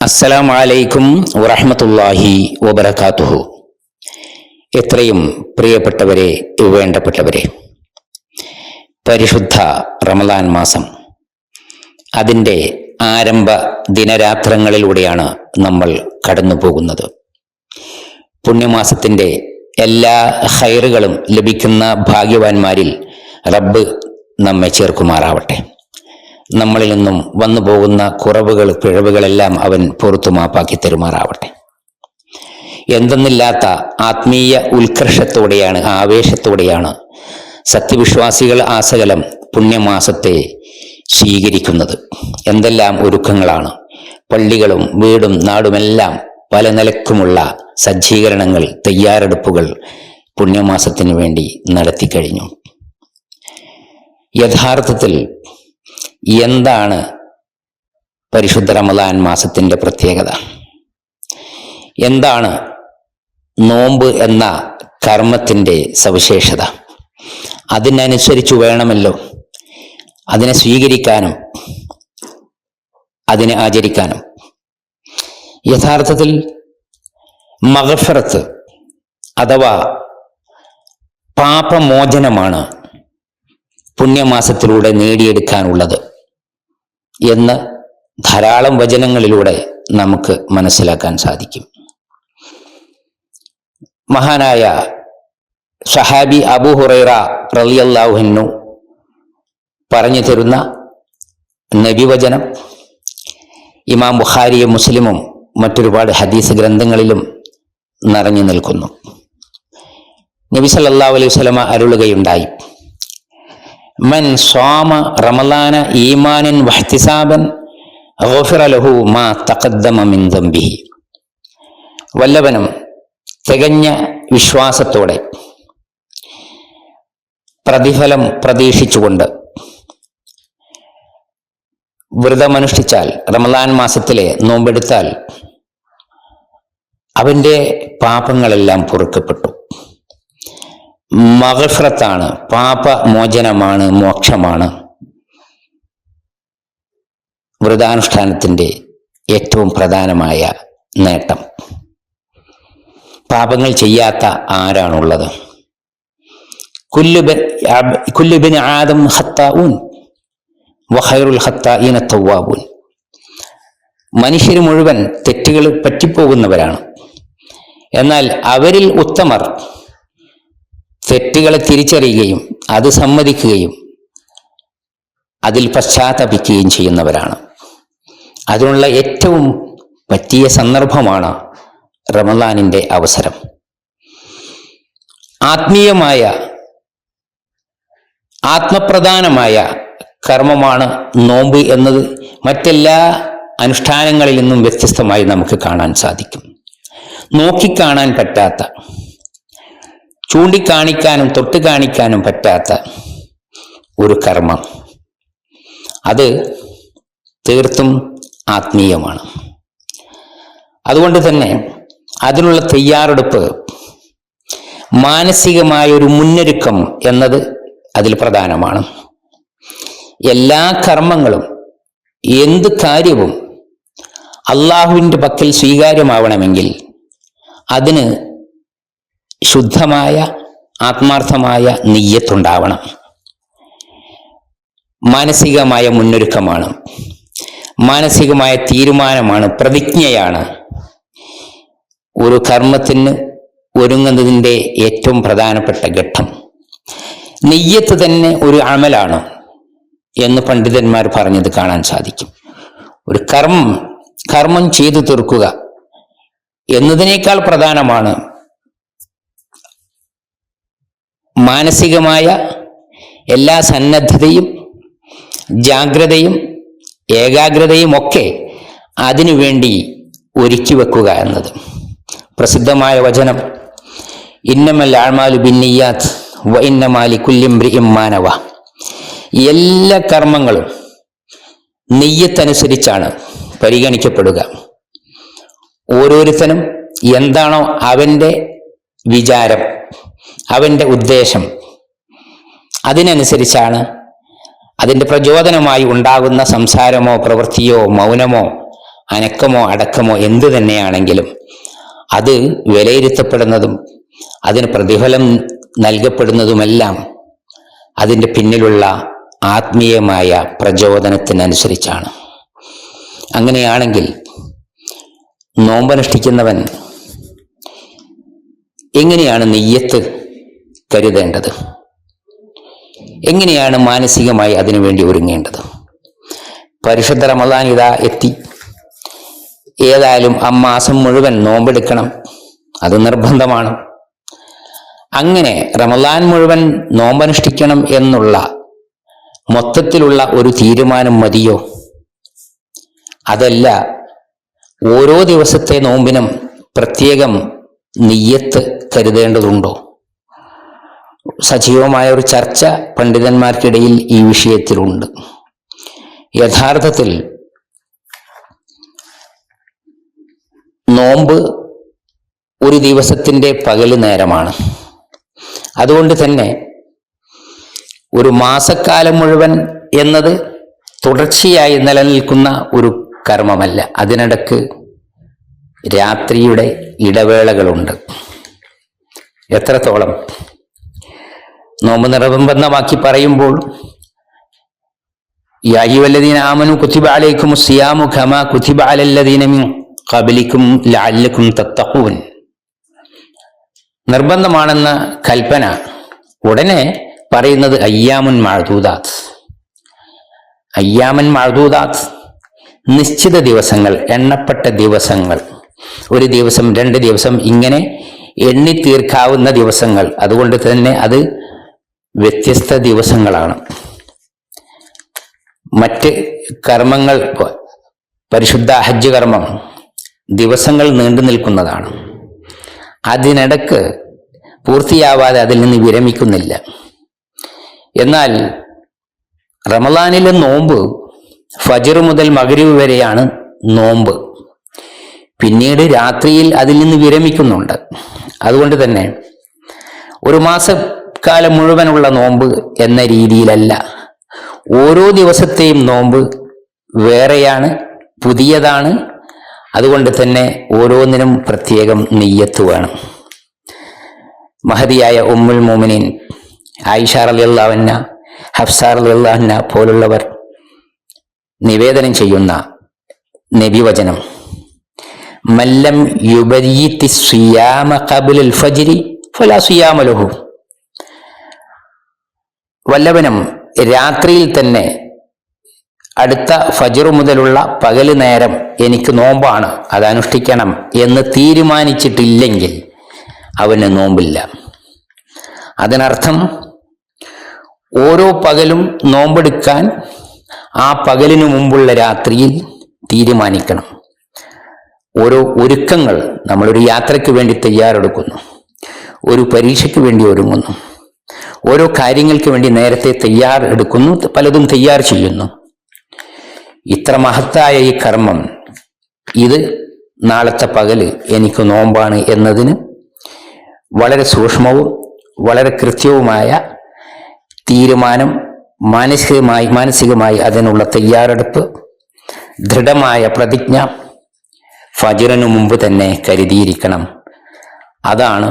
അസ്സലാം വലൈക്കും വറഹമത്തല്ലാഹി വബർക്കാത്തുഹു എത്രയും പ്രിയപ്പെട്ടവരെ വേണ്ടപ്പെട്ടവരെ പരിശുദ്ധ റമദാൻ മാസം അതിന്റെ ആരംഭ ദിനരാത്രങ്ങളിലൂടെയാണ് നമ്മൾ കടന്നു പോകുന്നത് പുണ്യമാസത്തിന്റെ എല്ലാ ഹൈറുകളും ലഭിക്കുന്ന ഭാഗ്യവാന്മാരിൽ റബ്ബ് നമ്മെ ചേർക്കുമാറാവട്ടെ. നമ്മളിൽ നിന്നും വന്നു പോകുന്ന കുറവുകൾ പിഴവുകളെല്ലാം അവൻ പുറത്തു മാപ്പാക്കി തരുമാറാവട്ടെ. എന്തെന്നില്ലാത്ത ആത്മീയ ഉത്കർഷത്തോടെയാണ് ആവേശത്തോടെയാണ് സത്യവിശ്വാസികൾ ആസകലം പുണ്യമാസത്തെ സ്വീകരിക്കുന്നത്. എന്തെല്ലാം ഒരുക്കങ്ങളാണ്. പള്ളികളും വീടും നാടുമെല്ലാം പല നിലക്കുമുള്ള സജ്ജീകരണങ്ങൾ തയ്യാറെടുപ്പുകൾ പുണ്യമാസത്തിനു വേണ്ടി നടത്തിക്കഴിഞ്ഞു യഥാർത്ഥത്തിൽ എന്താണ് പരിശുദ്ധ റമദാൻ മാസത്തിന്റെ പ്രത്യേകത? എന്താണ് നോമ്പ് എന്ന കർമ്മത്തിന്റെ സവിശേഷത? അതിനനുസരിച്ച് വേണമല്ലോ. അതിനെ സ്വീകരിക്കാനും അതിനെ ആചരിക്കാനും. യഥാർത്ഥത്തിൽ മകഫറത്ത് അഥവാ പാപമോചനമാണ് പുണ്യമാസത്തിലൂടെ നേടിയെടുക്കാനുള്ളത്. എന്ന് ധാരാളം വചനങ്ങളിലൂടെ നമുക്ക് മനസ്സിലാക്കാൻ സാധിക്കും. മഹാനായ ഷഹാബി അബു ഹുറൈറ റളിയല്ലാഹുഹന്നു പറഞ്ഞു തരുന്ന നബിവചനം ഇമാം ബുഖാരിയും മുസ്ലിമും മറ്റൊരുപാട് ഹദീസ് ഗ്രന്ഥങ്ങളിലും നിറഞ്ഞു നിൽക്കുന്നു. നബി സല്ലല്ലാഹു അലൈഹി വസല്ലമ അരുളുകയുണ്ടായി. മൻ സ്വാമ റമലാന ഈമാനൻ വഹ്തിസാബൻ ഗോഫിറലഹു മാ തഖദ്ദമ മിൻ വല്ലവനും തികഞ്ഞ വിശ്വാസത്തോടെ പ്രതിഫലം പ്രതീക്ഷിച്ചുകൊണ്ട് വ്രതമനുഷ്ഠിച്ചാൽ റമദാൻ മാസത്തിലെ നോമ്പെടുത്താൽ അവന്റെ പാപങ്ങളെല്ലാം പൊറുക്കപ്പെട്ടു. മകഫ്രത്താണ് പാപമോചനമാണ് മോക്ഷമാണ്. വ്രതാനുഷ്ഠാനത്തിന്റെ ഏറ്റവും പ്രധാനമായ നേട്ടം. പാപങ്ങൾ ചെയ്യാത്ത ആരാണുള്ളത്? കുല്ലുബിൻ ആദം ഹത്താവൂൻ വഹൈറുൽ ഹത്തായിന തവ്വാബൂൻ മനുഷ്യർ മുഴുവൻ തെറ്റുകൾ പറ്റിപ്പോകുന്നവരാണ്. എന്നാൽ അവരിൽ ഉത്തമർ തെറ്റുകളെ തിരിച്ചറിയുകയും അത് സമ്മതിക്കുകയും അതിൽ പശ്ചാത്തപിക്കുകയും ചെയ്യുന്നവരാണ്. അതിനുള്ള ഏറ്റവും പറ്റിയ സന്ദർഭമാണ് റമദാനിന്റെ അവസരം. ആത്മീയമായ ആത്മപ്രധാനമായ കർമ്മമാണ് നോമ്പ് എന്നത് മറ്റെല്ലാ അനുഷ്ഠാനങ്ങളിൽ നിന്നും വ്യത്യസ്തമായി നമുക്ക് കാണാൻ സാധിക്കും. നോക്കിക്കാണാൻ പറ്റാത്ത ചൂണ്ടിക്കാണിക്കാനും തൊട്ട് കാണിക്കാനും പറ്റാത്ത ഒരു കർമ്മം. അത് തീർത്തും ആത്മീയമാണ്. അതുകൊണ്ട് തന്നെ അതിനുള്ള തയ്യാറെടുപ്പ് മാനസികമായ ഒരു മുന്നൊരുക്കം എന്നത് അതിൽ പ്രധാനമാണ്. എല്ലാ കർമ്മങ്ങളും എന്ത് കാര്യവും അള്ളാഹുവിന്റെ പക്കൽ സ്വീകാര്യമാവണമെങ്കിൽ അതിന് ശുദ്ധമായ ആത്മാർത്ഥമായ നെയ്യത്തുണ്ടാവണം. മാനസികമായ മുന്നൊരുക്കമാണ്. മാനസികമായ തീരുമാനമാണ് പ്രതിജ്ഞയാണ്. ഒരു കർമ്മത്തിന് ഒരുങ്ങുന്നതിന്റെ ഏറ്റവും പ്രധാനപ്പെട്ട ഘട്ടം. നെയ്യത്ത് തന്നെ ഒരു അമലാണ് എന്ന് പണ്ഡിതന്മാർ പറഞ്ഞത് കാണാൻ സാധിക്കും. ഒരു കർമ്മം കർമ്മം ചെയ്തു തീർക്കുക എന്നതിനേക്കാൾ പ്രധാനമാണ് മാനസികമായ എല്ലാ സന്നദ്ധതയും ജാഗ്രതയും ഏകാഗ്രതയും ഒക്കെ അതിനുവേണ്ടി ഒരുക്കി വെക്കുക എന്നത്. പ്രസിദ്ധമായ വചനം ഇന്നമൽ ആഴ്മാലു ബിന്നിയാത്ത് വ ഇന്നമാലി ഇമ്മാനവ എല്ലാ കർമ്മങ്ങളും നെയ്യത്തനുസരിച്ചാണ് പരിഗണിക്കപ്പെടുക. ഓരോരുത്തനും എന്താണോ അവന്റെ വിചാരം അവന്റെ ഉദ്ദേശം. അതിനനുസരിച്ചാണ് അതിന്റെ പ്രചോദനമായി ഉണ്ടാകുന്ന സംസാരമോ പ്രവൃത്തിയോ മൗനമോ അനക്കമോ അടക്കമോ എന്തു തന്നെയാണെങ്കിലും അത് വിലയിരുത്തപ്പെടുന്നതും അതിന് പ്രതിഫലം നൽകപ്പെടുന്നതുമെല്ലാം അതിന്റെ പിന്നിലുള്ള ആത്മീയമായ പ്രചോദനത്തിനനുസരിച്ചാണ്. അങ്ങനെയാണെങ്കിൽ നോമ്പനുഷ്ഠിക്കുന്നവൻ എങ്ങനെയാണ് നെയ്യത്ത് കരുതേണ്ടത്. എങ്ങനെയാണ് മാനസികമായി അതിനുവേണ്ടി ഒരുങ്ങേണ്ടത്? പരിശുദ്ധ റമദാൻ ഇതാ എത്തി. ഏതായാലും ആ മാസം മുഴുവൻ നോമ്പെടുക്കണം. അത് നിർബന്ധമാണ്. അങ്ങനെ റമദാൻ മുഴുവൻ നോമ്പനുഷ്ഠിക്കണം എന്നുള്ള മൊത്തത്തിലുള്ള ഒരു തീരുമാനം മതിയോ? അതല്ല ഓരോ ദിവസത്തെ നോമ്പിനും പ്രത്യേകം നെയ്യത്ത് കരുതേണ്ടതുണ്ടോ? സജീവമായ ഒരു ചർച്ച പണ്ഡിതന്മാർക്കിടയിൽ ഈ വിഷയത്തിലുണ്ട്. യഥാർത്ഥത്തിൽ നോമ്പ് ഒരു ദിവസത്തിന്റെ പകൽ നേരമാണ്. അതുകൊണ്ട് തന്നെ ഒരു മാസക്കാലം മുഴുവൻ എന്നത് തുടർച്ചയായി നിലനിൽക്കുന്ന ഒരു കർമ്മമല്ല. അതിനിടക്ക് രാത്രിയുടെ ഇടവേളകളുണ്ട്. എത്രത്തോളം? നോമ്പ് നിർബന്ധമാക്കി പറയുമ്പോൾ ആമനു കുത്തിബ അലൈക്കും സിയാമു ഖമ കുത്തിബ ഖബലിക്കും ലഅല്ലക്കും തത്തഖൂൻ. നിർബന്ധമാണെന്ന കൽപ്പന ഉടനെ പറയുന്നത് അയ്യാമുൻ മാഴ്ദൂദാത്ത് അയ്യാമൻ മാഴ്ദൂദാത്ത് നിശ്ചിത ദിവസങ്ങൾ എണ്ണപ്പെട്ട ദിവസങ്ങൾ. ഒരു ദിവസം രണ്ട് ദിവസം ഇങ്ങനെ എണ്ണി തീർക്കാവുന്ന ദിവസങ്ങൾ. അതുകൊണ്ട് തന്നെ അത് വ്യത്യസ്ത ദിവസങ്ങളാണ്. മറ്റ് കർമ്മങ്ങൾ പരിശുദ്ധ ഹജ്ജ് കർമ്മം ദിവസങ്ങൾ നീണ്ടു നിൽക്കുന്നതാണ്. അതിനിടക്ക് പൂർത്തിയാവാതെ അതിൽ നിന്ന് വിരമിക്കുന്നില്ല. എന്നാൽ റമദാനിലെ നോമ്പ് ഫജർ മുതൽ മകരീവ് വരെയാണ് നോമ്പ്. പിന്നീട് രാത്രിയിൽ അതിൽ നിന്ന് വിരമിക്കുന്നുണ്ട്. അതുകൊണ്ട് തന്നെ ഒരു മാസക്കാലം മുഴുവനുള്ള നോമ്പ് എന്ന രീതിയിലല്ല. ഓരോ ദിവസത്തെയും നോമ്പ് വേറെയാണ് പുതിയതാണ്. അതുകൊണ്ട് തന്നെ ഓരോന്നിനും പ്രത്യേകം നെയ്യത്ത് വേണം. മഹതിയായ ഉമ്മുൽ മോമിനിൻ അള്ളാഹന്ന ഹഫ്സാർ അലി അള്ളാഹന്ന പോലുള്ളവർ നിവേദനം ചെയ്യുന്ന നബിവചനം. മല്ലം യുബരീത്തി സിയാമ ഖബുൽ ഫജിരി ഫലാ സുയാമലുഹു ലഹു. വല്ലവനും രാത്രിയിൽ തന്നെ അടുത്ത ഫജറു മുതലുള്ള പകൽ നേരം എനിക്ക് നോമ്പാണ്. അത് അനുഷ്ഠിക്കണം എന്ന് തീരുമാനിച്ചിട്ടില്ലെങ്കിൽ അവന് നോമ്പില്ല. അതിനർത്ഥം ഓരോ പകലും നോമ്പെടുക്കാൻ ആ പകലിനു മുമ്പുള്ള രാത്രിയിൽ തീരുമാനിക്കണം. ഓരോ ഒരുക്കങ്ങൾ നമ്മളൊരു യാത്രയ്ക്ക് വേണ്ടി തയ്യാറെടുക്കുന്നു. ഒരു പരീക്ഷയ്ക്ക് വേണ്ടി ഒരുങ്ങുന്നു. ഓരോ കാര്യങ്ങൾക്ക് വേണ്ടി നേരത്തെ തയ്യാർ എടുക്കുന്നു പലതും തയ്യാർ ചെയ്യുന്നു. ഇത്ര മഹത്തായ ഈ കർമ്മം ഇത് നാളത്തെ പകൽ എനിക്ക് നോമ്പാണ് എന്നതിന് വളരെ സൂക്ഷ്മവും വളരെ കൃത്യവുമായ തീരുമാനം മാനസികമായി മാനസികമായി അതിനുള്ള തയ്യാറെടുപ്പ് ദൃഢമായ പ്രതിജ്ഞ ഫജിറിനു മുമ്പ് തന്നെ കരുതിയിരിക്കണം. അതാണ്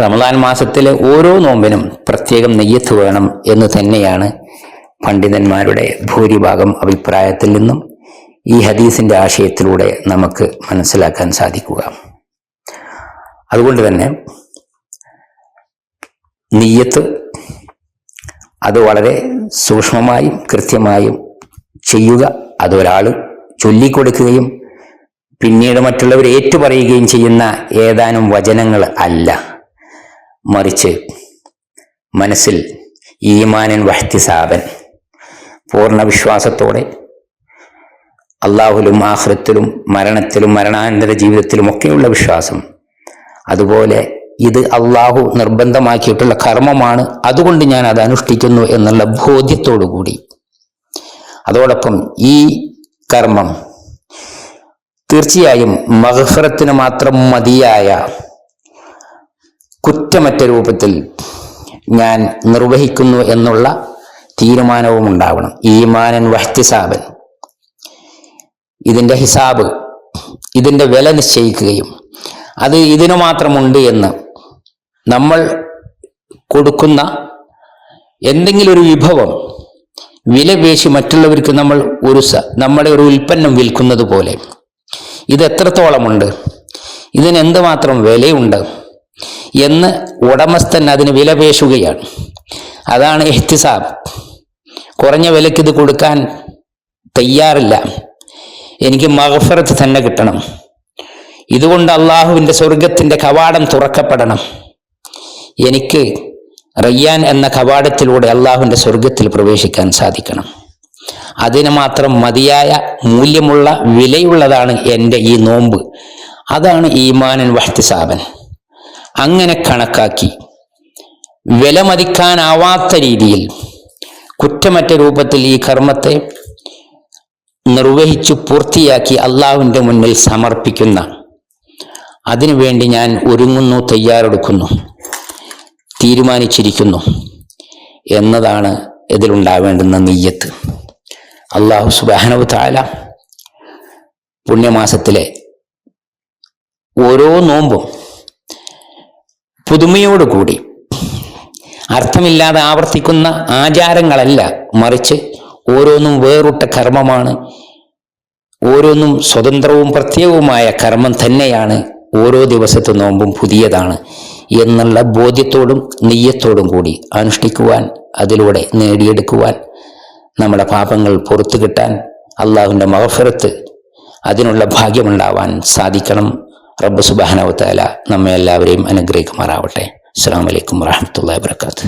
റമദാൻ മാസത്തിലെ ഓരോ നോമ്പിനും പ്രത്യേകം നെയ്യത്ത് വേണം എന്ന് തന്നെയാണ് പണ്ഡിതന്മാരുടെ ഭൂരിഭാഗം അഭിപ്രായത്തിൽ നിന്നും ഈ ഹദീസിന്റെ ആശയത്തിലൂടെ നമുക്ക് മനസ്സിലാക്കാൻ സാധിക്കുക. അതുകൊണ്ട് തന്നെ നെയ്യത്ത് അത് വളരെ സൂക്ഷ്മമായും കൃത്യമായും ചെയ്യുക അതൊരാൾ ചൊല്ലിക്കൊടുക്കുകയും പിന്നീട് മറ്റുള്ളവർ ഏറ്റുപറയുകയും ചെയ്യുന്ന ഏതാനും വചനങ്ങൾ അല്ല. മറിച്ച് മനസ്സിൽ ഈമാനൻ വഹ്തിസാബൻ. പൂർണ വിശ്വാസത്തോടെ അള്ളാഹുലും ആഹൃത്തിലും മരണത്തിലും മരണാനന്തര ജീവിതത്തിലുമൊക്കെയുള്ള വിശ്വാസം. അതുപോലെ ഇത് അള്ളാഹു നിർബന്ധമാക്കിയിട്ടുള്ള കർമ്മമാണ്. അതുകൊണ്ട് ഞാൻ അത് അനുഷ്ഠിക്കുന്നു എന്നുള്ള ബോധ്യത്തോടു കൂടി അതോടൊപ്പം ഈ കർമ്മം തീർച്ചയായും മഹഫറത്തിന് മാത്രം മതിയായ കുറ്റമറ്റ രൂപത്തിൽ ഞാൻ നിർവഹിക്കുന്നു എന്നുള്ള തീരുമാനവും ഉണ്ടാവണം. ഈമാനൻ വഹ്തിസാബൻ. ഇതിന്റെ ഹിസാബ് ഇതിന്റെ വില നിശ്ചയിക്കുകയും അത് ഇതിനു മാത്രമുണ്ട് എന്ന് നമ്മൾ കൊടുക്കുന്ന എന്തെങ്കിലും ഒരു വിഭവം വില പേശി മറ്റുള്ളവർക്ക് നമ്മൾ ഒരു നമ്മുടെ ഒരു ഉൽപ്പന്നം വിൽക്കുന്നത് പോലെ ഇത് എത്രത്തോളമുണ്ട്? ഇതിന് എന്തുമാത്രം വിലയുണ്ട്? എന്ന് ഉടമസ്ഥൻ അതിന് വില പേശുകയാണ്. അതാണ് എഹ്തിസാബ് കുറഞ്ഞ വിലയ്ക്ക് ഇത് കൊടുക്കാൻ തയ്യാറില്ല. എനിക്ക് മഹഫറത്ത് തന്നെ കിട്ടണം. ഇതുകൊണ്ട് അള്ളാഹുവിന്റെ സ്വർഗത്തിന്റെ കവാടം തുറക്കപ്പെടണം. എനിക്ക് റയ്യാൻ എന്ന കവാടത്തിലൂടെ അള്ളാഹുവിന്റെ സ്വർഗത്തിൽ പ്രവേശിക്കാൻ സാധിക്കണം. അതിന് മാത്രം മതിയായ മൂല്യമുള്ള വിലയുള്ളതാണ് എന്റെ ഈ നോമ്പ്. അതാണ് ഈമാനൻ വഹ്തിസാബൻ. അങ്ങനെ കണക്കാക്കി. വിലമതിക്കാനാവാത്ത രീതിയിൽ കുറ്റമറ്റ രൂപത്തിൽ ഈ കർമ്മത്തെ നിർവഹിച്ചു പൂർത്തിയാക്കി അള്ളാഹുവിന്റെ മുന്നിൽ സമർപ്പിക്കുന്ന അതിനുവേണ്ടി ഞാൻ ഒരുങ്ങുന്നു തയ്യാറെടുക്കുന്നു തീരുമാനിച്ചിരിക്കുന്നു എന്നതാണ് ഇതിലുണ്ടാവേണ്ടുന്ന നെയ്യത്ത്. അള്ളാഹു സുബാനവ് താല പുണ്യമാസത്തിലെ ഓരോ നോമ്പും പുതുമയോടുകൂടി. അർത്ഥമില്ലാതെ ആവർത്തിക്കുന്ന ആചാരങ്ങളല്ല മറിച്ച് ഓരോന്നും വേറിട്ട കർമ്മമാണ്. ഓരോന്നും സ്വതന്ത്രവും പ്രത്യേകവുമായ കർമ്മം തന്നെയാണ് ഓരോ ദിവസത്തെ നോമ്പും പുതിയതാണ് എന്നുള്ള ബോധ്യത്തോടും നെയ്യത്തോടും കൂടി അനുഷ്ഠിക്കുവാൻ അതിലൂടെ നേടിയെടുക്കുവാൻ നമ്മുടെ പാപങ്ങൾ പുറത്തു കിട്ടാൻ അള്ളാഹുവിന്റെ മഹഫിറത്ത് അതിനുള്ള ഭാഗ്യമുണ്ടാവാൻ സാധിക്കണം. റബ്ബ് സുബാനവത്താല നമ്മെ എല്ലാവരെയും അനുഗ്രഹിക്കുമാറാവട്ടെ. അസ്സാം വലൈക്കും വാഹമത്തല്ലാ വാത്തു